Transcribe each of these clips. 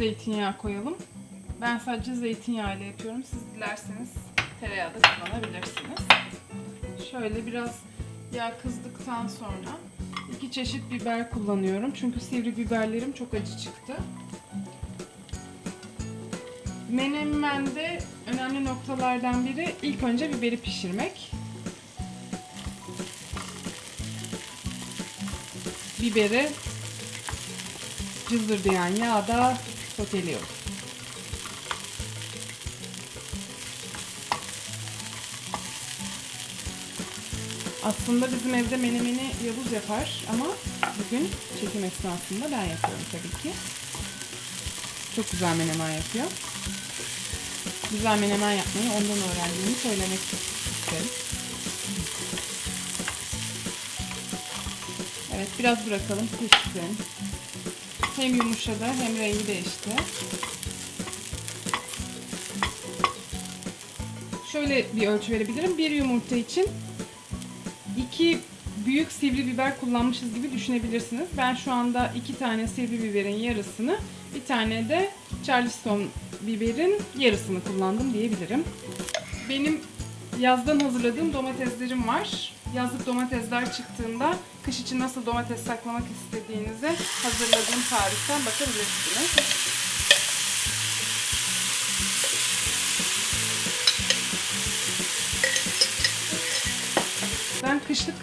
zeytinyağı koyalım. Ben sadece zeytinyağı ile yapıyorum. Siz dilerseniz tereyağı da kullanabilirsiniz. Şöyle biraz yağ kızdıktan sonra iki çeşit biber kullanıyorum. Çünkü sivri biberlerim çok acı çıktı. Menemende önemli noktalardan biri ilk önce biberi pişirmek. Biberi cızırdayan yağda soteliyoruz. Aslında bizim evde menemeni Yavuz yapar ama bugün çekim esnasında ben yapıyorum tabii ki. Çok güzel menemen yapıyor. Güzel menemen yapmayı ondan öğrendiğimi söylemek isterim. Evet biraz bırakalım pişsin. Hem yumuşadı hem rengi değişti. Şöyle bir ölçü verebilirim. Bir yumurta için iki büyük sivri biber kullanmışız gibi düşünebilirsiniz. Ben şu anda iki tane sivri biberin yarısını, bir tane de Charleston biberin yarısını kullandım diyebilirim. Benim yazdan hazırladığım domateslerim var. Yazlık domatesler çıktığında kış için nasıl domates saklamak istediğinize hazırladığım tariften bakabilirsiniz. Ben kışlık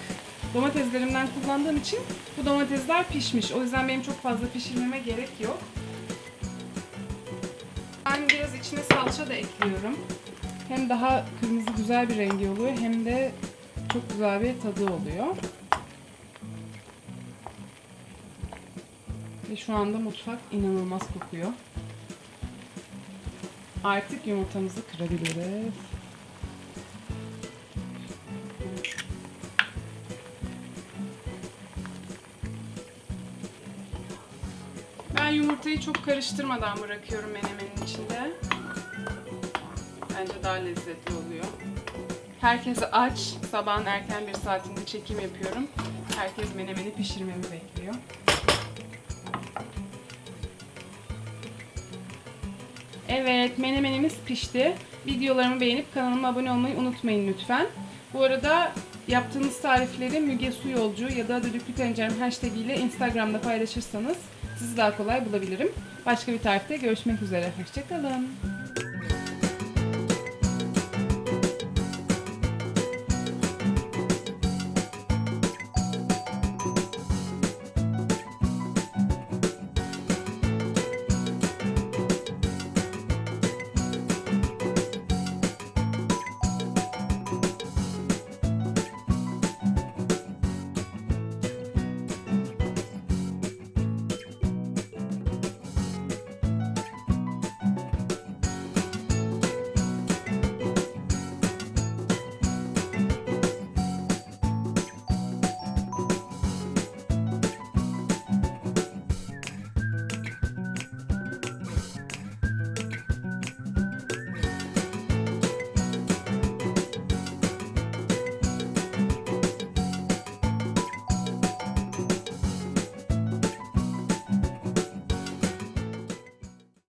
domateslerimden kullandığım için bu domatesler pişmiş. O yüzden benim çok fazla pişirmeme gerek yok. Ben biraz içine salça da ekliyorum. Hem daha kırmızı güzel bir rengi oluyor hem de çok güzel bir tadı oluyor. Ve şu anda mutfak inanılmaz kokuyor. Artık yumurtamızı kırabiliriz. Ben yumurtayı çok karıştırmadan bırakıyorum menemenin içinde. Bence daha lezzetli oluyor. Herkes aç. Sabahın erken bir saatinde çekim yapıyorum. Herkes menemeni pişirmemi bekliyor. Evet, menemenimiz pişti. Videolarımı beğenip kanalıma abone olmayı unutmayın lütfen. Bu arada yaptığınız tarifleri Müge Su Yolcu ya da Düdüklü Tencerem hashtag ile Instagram'da paylaşırsanız sizi daha kolay bulabilirim. Başka bir tarifte görüşmek üzere. Hoşçakalın.